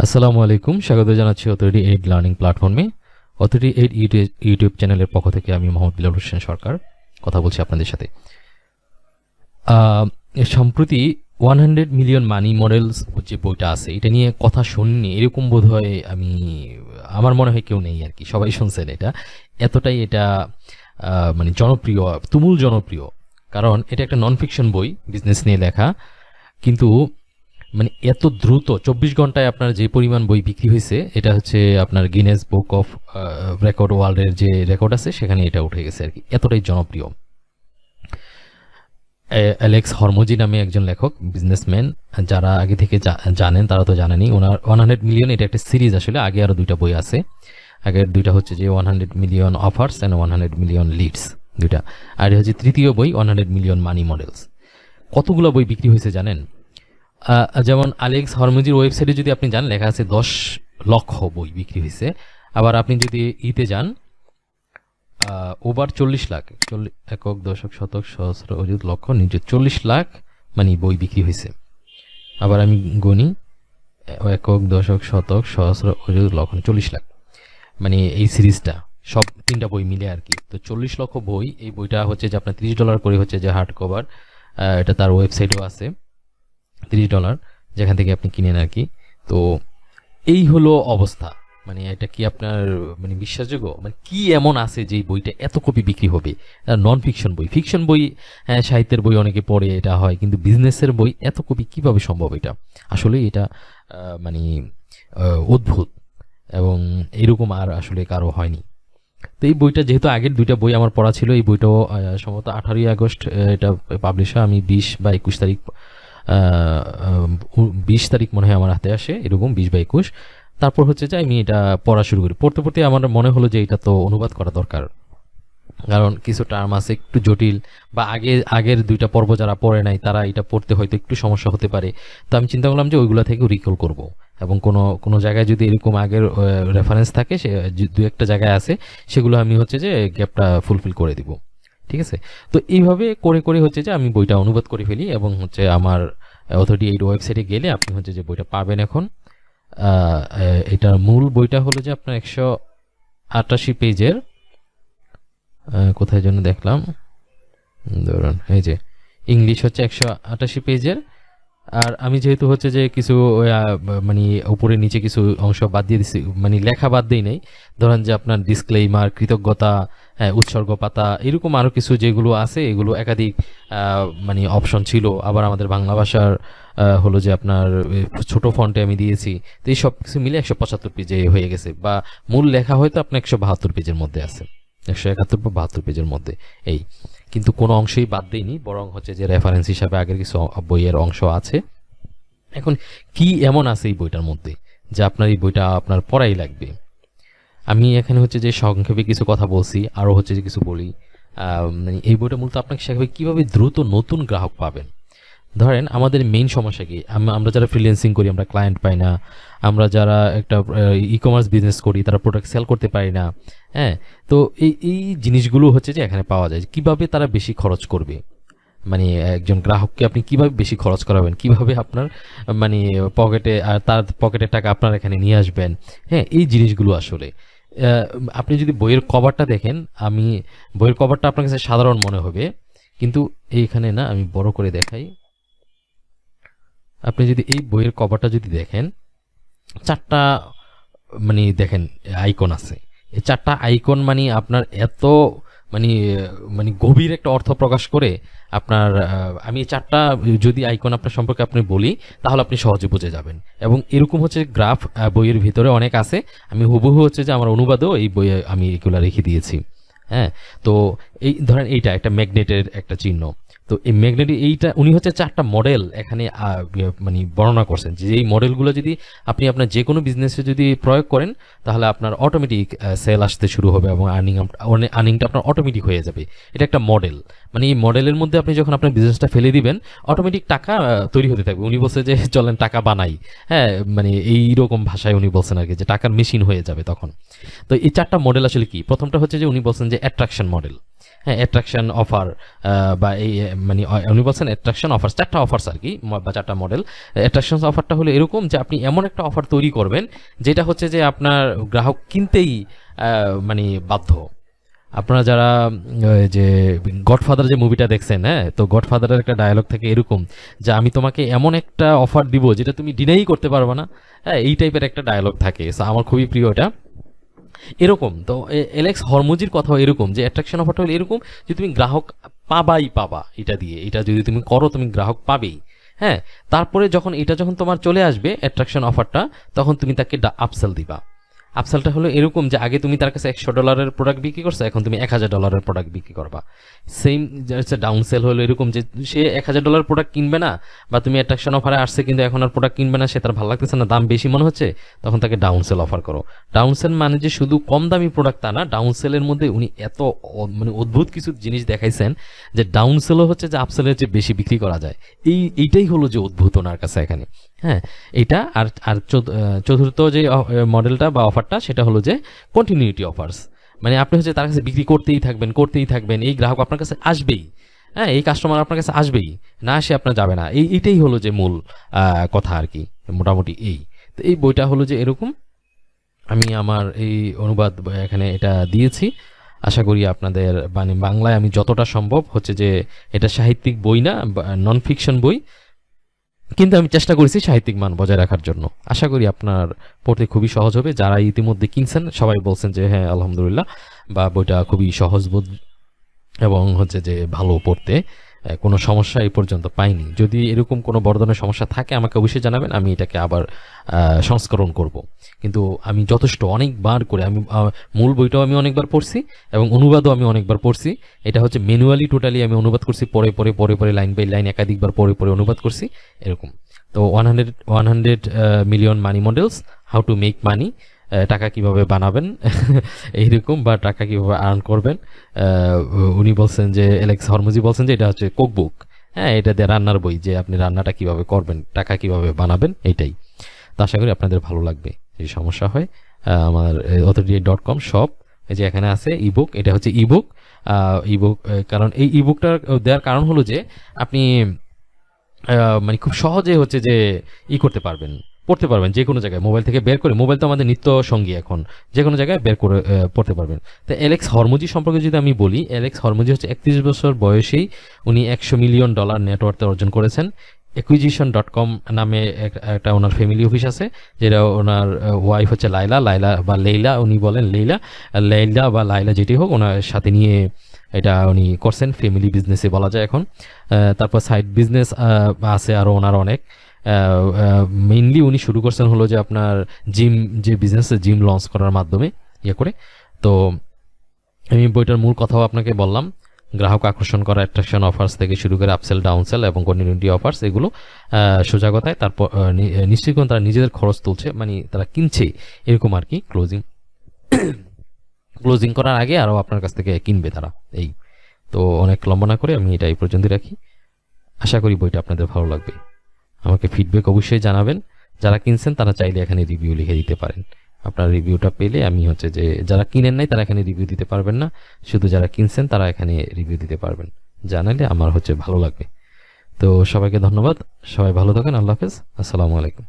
আসসালামু আলাইকুম, স্বাগত জানাচ্ছি অথরিটি এইড লার্নিং প্ল্যাটফর্মে। অথরিটি এইড ইউটিউব চ্যানেলের পক্ষ থেকে আমি মোহাম্মদ বিলাল হোসেন সরকার, কথা বলছি আপনাদের সাথে। সম্প্রতি one hundred million money models যে বইটা আছে, এটা নিয়ে কথা শুননি, এরকম বোধ হয় আমি, আমার মনে হয় কেউ নেই আর কি, সবাই শুনছেন এটা। এতটাই এটা মানে জনপ্রিয়, তুমুল জনপ্রিয়। কারণ এটা একটা নন ফিকশন বই বিজনেস নিয়ে লেখা। কিন্তু মানে এত দ্রুত, চব্বিশ ঘন্টায় আপনার যে পরিমাণ বই বিক্রি হয়েছে, এটা হচ্ছে আপনার গিনেস বুক অফ রেকর্ড ওয়ার্ল্ডের যে রেকর্ড আছে, সেখানে এটা উঠে গেছে আর কি। এতটাই জনপ্রিয়। অ্যালেক্স হরমোজি নামে একজন লেখক বিজনেসম্যান যারা আগে থেকে জানেন, তারা তো জানেনি ওনার ওয়ান হান্ড্রেড মিলিয়ন এটা একটা সিরিজ আসলে, আগে আরও দুইটা বই আছে। আগের দুইটা হচ্ছে যে one hundred million offers and one hundred million leads দুইটা। আর হচ্ছে তৃতীয় বই one hundred million money models কতগুলো বই বিক্রি হয়েছে জানেন? যেমন আলেক্স হরমুজির ওয়েবসাইটে যদি আপনি যান, লেখা আছে দশ লক্ষ বই বিক্রি হয়েছে। আবার আপনি যদি ইতে যান ওভার চল্লিশ লাখ চল্লিশ একক, দশক, শতক, সহস্র, অযুত লক্ষ নিচে চল্লিশ লাখ মানে বই বিক্রি হয়েছে। আবার আমি গণি, একক, দশক, শতক, সহস্র, অযুত লক্ষ চল্লিশ লাখ। মানে এই সিরিজটা, সব তিনটা বই মিলে আর কি। তো চল্লিশ লক্ষ বই, এই বইটা হচ্ছে যে আপনার তিরিশ ডলার করে হচ্ছে যে হার্ড কভার এটা তার ওয়েবসাইটও আছে। তিরিশ ডলার যেখান থেকে আপনি কিনেন আর কি। তো এই হলো অবস্থা। মানে এটা কি আপনার মানে বিশ্বাসযোগ্য? মানে কি এমন আছে যে বইটা এত কপি বিক্রি হবে? নন ফিকশন বই। ফিকশন বই হ্যাঁ, সাহিত্যের বই অনেকে পড়ে এটা হয় কিন্তু বিজনেসের বই এত কপি কীভাবে সম্ভব এটা? আসলে এটা মানে অদ্ভুত। এবং এরকম আর আসলে কারও হয়নি। তো এই বইটা যেহেতু আগের দুইটা বই আমার পড়া ছিল এই বইটাও সম্ভবত আঠারোই আগস্ট এটা পাবলিশ আমি বিশ বা একুশ তারিখ বিশ তারিখ মনে হয় আমার হাতে আসে, এরকম বিশ বা একুশ। তারপর হচ্ছে যে আমি এটা পড়া শুরু করি। পড়তে পড়তে আমার মনে হলো যে এটা তো অনুবাদ করা দরকার। কারণ কিছু টার্ম আছে একটু জটিল, বা আগে, আগের দুইটা পর্ব যারা পড়ে নাই, তারা এটা পড়তে হয়তো একটু সমস্যা হতে পারে। তো আমি চিন্তা করলাম যে ওইগুলো থেকে রিকল করব। এবং কোনো কোনো জায়গায় যদি এরকম আগের রেফারেন্স থাকে, সে, দু একটা জায়গায় আছে, সেগুলো আমি হচ্ছে যে গ্যাপটা ফুলফিল করে দিব। ঠিক আছে? তো এইভাবে করে করে হচ্ছে যে আমি বইটা অনুবাদ করে ফেলি এবং হচ্ছে আমার অথরিটি এই ওয়েবসাইটে গেলে আপনি হচ্ছে যে বইটা পাবেন এখন। এটার মূল বইটা হলো যে আপনার একশো আটাশি পেজের কোথায় যেন দেখলাম। ধরুন, এই যে, ইংলিশ হচ্ছে একশো আটাশি পেজের আর আমি যেহেতু হচ্ছে যে কিছু মানে উপরে নিচে কিছু অংশ বাদ দিয়ে দিছি মানে লেখা বাদ দিই নাই। ধরেন যে আপনার ডিসক্লেইমার কৃতজ্ঞতা হ্যাঁ, উৎসর্গ পাতা এরকম আরও কিছু যেগুলো আছে এগুলো একাধিক মানে অপশন ছিল। আবার আমাদের বাংলা ভাষার হলো যে আপনার ছোট ফন্টে আমি দিয়েছি। তো এই সব কিছু মিলে একশো পঁচাত্তর পেজে হয়ে গেছে। বা মূল লেখা হয়তো আপনার একশো বাহাত্তর পেজের মধ্যে আছে। একশো একাত্তর বা বাহাত্তর পেজের মধ্যে এই। কিন্তু কোনো অংশই বাদ দেয়নি বরং হচ্ছে যে রেফারেন্স হিসাবে আগের কিছু বইয়ের অংশ আছে। এখন কি এমন আছে এই বইটার মধ্যে, যে আপনার এই বইটা আপনার পড়াই লাগবে? আমি এখানে হচ্ছে যে সংক্ষেপে কিছু কথা বলছি, আরও হচ্ছে যে কিছু বলি। মানে এই বইটা মূলত আপনাকে শেখাবে কীভাবে দ্রুত নতুন গ্রাহক পাবেন। ধরেন আমাদের মেইন সমস্যা কি? আমরা যারা ফ্রিল্যান্সিং করি, আমরা ক্লায়েন্ট পাই না। আমরা যারা একটা ই কমার্স বিজনেস করি, তারা প্রোডাক্ট সেল করতে পারি না। হ্যাঁ? তো এই এই জিনিসগুলো হচ্ছে যে এখানে পাওয়া যায়। কীভাবে তারা বেশি খরচ করবে? মানে একজন গ্রাহককে আপনি কীভাবে বেশি খরচ করাবেন? কীভাবে আপনার মানে পকেটে আর তার পকেটের টাকা আপনার এখানে নিয়ে আসবেন? হ্যাঁ এই জিনিসগুলো আসলে। আপনি যদি বইয়ের কভারটা দেখেন, আমি, বইয়ের কভারটা আপনার কাছে সাধারণ মনে হবে। কিন্তু এইখানে না, আমি বড় করে দেখাই। আপনি যদি এই বইয়ের কভারটা যদি দেখেন, চারটা মানে দেখেন আইকন আছে। এই চারটা আইকন মানে আপনার এত মানে মানে গভীর একটা অর্থ প্রকাশ করে আপনার আমি এই চারটা যদি আইকন আপনার সম্পর্কে আপনি বলি, তাহলে আপনি সহজে বুঝে যাবেন। এবং এরকম হচ্ছে গ্রাফ বইয়ের ভিতরে অনেক আছে। আমি হুবহু হচ্ছে যে আমার অনুবাদও এই বইয়ে আমি এগুলো রেখে দিয়েছি। হ্যাঁ তো এই ধরেন এইটা, একটা ম্যাগনেটের একটা চিহ্ন। তো এই ম্যাগনেট এইটা উনি হচ্ছে চারটা মডেল এখানে ইয়ে, মানে বর্ণনা করছেন। যে এই মডেলগুলো যদি আপনি আপনার যে কোনো বিজনেসে যদি প্রয়োগ করেন তাহলে আপনার অটোমেটিক সেল আসতে শুরু হবে এবং আর্নিং আর্নিংটা আপনার অটোমেটিক হয়ে যাবে। এটা একটা মডেল মানে এই মডেলের মধ্যে আপনি যখন আপনার বিজনেসটা ফেলে দিবেন অটোমেটিক টাকা তৈরি হতে থাকবে। উনি বলছে যে চলেন টাকা বানাই। হ্যাঁ মানে এই রকম ভাষায় উনি বলছেন আর কি যে টাকার মেশিন হয়ে যাবে তখন। তো এই চারটা মডেল আসলে কি? প্রথমটা হচ্ছে যে উনি বলছেন যে অ্যাট্রাকশন মডেল হ্যাঁ অ্যাট্রাকশন অফার বা এই মানে বলছেন অ্যাট্রাকশন অফার চারটা অফার্স আর কি বা চারটা মডেল অ্যাট্রাকশন অফারটা হলো এরকম যে আপনি এমন একটা অফার তৈরি করবেন, যেটা হচ্ছে যে আপনার গ্রাহক কিনতেই মানে বাধ্য। আপনারা যারা যে গডফাদার যে মুভিটা দেখছেন হ্যাঁ তো গডফাদারের একটা ডায়লগ থাকে এরকম, যে আমি তোমাকে এমন একটা অফার দিব যেটা তুমি ডিনাই করতে পারবে না। হ্যাঁ এই টাইপের একটা ডায়লগ থাকে। আমার খুবই প্রিয় এটা। এরকম। তো এলেক্স হরমুজির কথাও এরকম যে অ্যাট্রাকশন অফারটা হলো এরকম যে তুমি গ্রাহক পাবাই পাবা এটা দিয়ে। এটা যদি তুমি করো, তুমি গ্রাহক পাবেই। হ্যাঁ তারপরে যখন এটা যখন তোমার চলে আসবে অ্যাট্রাকশন অফারটা তখন তুমি তাকে আপসেল দিবা। আপসেলটা হলো এরকম যে আগে তুমি তার কাছে একশো ডলারের প্রোডাক্ট বিক্রি করছ, এখন তুমি এক হাজার ডলারের প্রোডাক্ট বিক্রি করবা। সেম হচ্ছে ডাউন সেল হলো এরকম যে সে এক হাজার ডলার প্রোডাক্ট কিনবে না বা তুমি অ্যাট্রাকশন অফারে আসছে কিন্তু এখন আর প্রোডাক্ট কিনবে না, সে তার ভালো লাগতেছে না, দাম বেশি মনে হচ্ছে, তখন তাকে ডাউন সেল অফার করো। ডাউন সেল মানে যে শুধু কম দামি প্রোডাক্ট তা না ডাউন সেলের মধ্যে উনি এত মানে অদ্ভুত কিছু জিনিস দেখাইছেন যে ডাউন সেলও হচ্ছে যে আপসেলের যে বেশি বিক্রি করা যায়। এই, এইটাই হলো যে অদ্ভুত ওনার কাছে এখানে। হ্যাঁ এটা আর আর চতুর্থ যে মডেলটা বা অফারটা সেটা হলো যে কন্টিনিউটি অফার্স মানে আপনি হচ্ছে তার কাছে বিক্রি করতেই থাকবেন করতেই থাকবেন, এই গ্রাহক আপনার কাছে আসবেই। হ্যাঁ এই কাস্টমার আপনার কাছে আসবেই, না আসে আপনার যাবে না। এই এইটাই হলো যে মূল কথা আর কি, মোটামুটি এই। তো এই বইটা হলো যে এরকম। আমি আমার এই অনুবাদ এখানে এটা দিয়েছি। আশা করি আপনাদের মানে বাংলায় আমি যতটা সম্ভব হচ্ছে যে এটা সাহিত্যিক বই না নন ফিকশন বই কিন্তু আমি চেষ্টা করেছি সাহিত্যিক মান বজায় রাখার জন্য। আশা করি আপনার পড়তে খুবই সহজ হবে। যারা ইতিমধ্যে কিনছেন, সবাই বলছেন যে হ্যাঁ আলহামদুলিল্লাহ। বা বইটা খুবই সহজবোধ এবং হচ্ছে যে, ভালো পড়তে। কোনো সমস্যা এই পর্যন্ত পাইনি। যদি এরকম কোনো বড় ধরনের সমস্যা থাকে, আমাকে অবশ্যই জানাবেন, আমি এটাকে আবার সংস্করণ করব। কিন্তু আমি যথেষ্ট অনেকবার করে, আমি মূল বইটাও আমি অনেকবার পড়ছি এবং অনুবাদও আমি অনেকবার পড়ছি। এটা হচ্ছে ম্যানুয়ালি, টোটালি আমি অনুবাদ করছি, পরে পরে পরে পরে, লাইন বাই লাইন, একাধিকবার পরে পরে অনুবাদ করছি, এরকম। তো one hundred one hundred million money models how to make money টাকা কীভাবে বানাবেন? এইরকম, বা টাকা কীভাবে আর্ন করবেন? উনি বলছেন যে এলেক্স হরমুজি বলছেন যে, এটা হচ্ছে কোকবুক হ্যাঁ এটা দিয়ে রান্নার বই, যে আপনি রান্নাটা কীভাবে করবেন, টাকা কীভাবে বানাবেন এটাই তো আশা করি আপনাদের ভালো লাগবে, যদি সমস্যা হয়। আমার অথরিটি ডট কম শপ এই যে এখানে আছে ইবুক এটা হচ্ছে ইবুক ইবুক কারণ এই ইবুকটা দেওয়ার কারণ হলো যে, আপনি মানে খুব সহজে হচ্ছে যে, ই করতে পারবেন। পড়তে পারবেন, যে কোনো জায়গায়। মোবাইল থেকে বের করে, মোবাইল তো আমাদের নিত্য সঙ্গী এখন। যে কোনো জায়গায় বের করে পড়তে পারবেন। তো এলেক্স হরমুজি সম্পর্কে যদি আমি বলি, এলেক্স হরমুজি হচ্ছে একত্রিশ বছর বয়সেই উনি একশো মিলিয়ন ডলার নেটওয়ার্থ অর্জন করেছেন। একুইজিশন ডট কম নামে একটা ওনার ফ্যামিলি অফিস আছে, যেটা ওনার ওয়াইফ হচ্ছে লাইলা লাইলা বা লেইলা উনি বলেন, লেইলা। লেইলা বা লাইলা যেটি হোক, ওনার সাথে নিয়ে এটা উনি করছেন ফ্যামিলি বিজনেসে বলা যায় এখন। তারপর সাইড বিজনেস আছে আরও ওনার অনেক। মেইনলি উনি শুরু করছেন হলো যে আপনার জিম যে বিজনেস জিম লঞ্চ করার মাধ্যমে ইয়ে করে। তো আমি বইটার মূল কথাও আপনাকে বললাম গ্রাহক আকর্ষণ করা অ্যাট্রাকশন অফার্স থেকে শুরু করে আপসেল ডাউনসেল এবং কন্টিনিউটি অফার্স এগুলো আহ, সোজা কথায় তারপর নিশ্চয়ই কোনো তারা নিজেদের খরচ তুলছে মানে তারা কিনছে এরকম আর কি ক্লোজিং ক্লোজিং করার আগে আরও আপনার কাছ থেকে কিনবে তারা এই। তো অনেক লম্বা না করে আমি এটা এই পর্যন্তই রাখি। আশা করি বইটা আপনাদের ভালো লাগবে। আমাকে ফিডব্যাক অবশ্যই জানাবেন। যারা কিনছেন, তারা চাইলে এখানে রিভিউ লিখে দিতে পারেন। আপনার রিভিউটা পেলে আমি হচ্ছে যে, যারা কিনেন নাই, তারা এখানে রিভিউ দিতে পারবেন না। শুধু যারা কিনছেন, তারা এখানে রিভিউ দিতে পারবেন। জানালে আমার হচ্ছে ভালো লাগবে। তো সবাইকে ধন্যবাদ। সবাই ভালো থাকেন। আল্লাহ হাফেজ। আসসালামু আলাইকুম।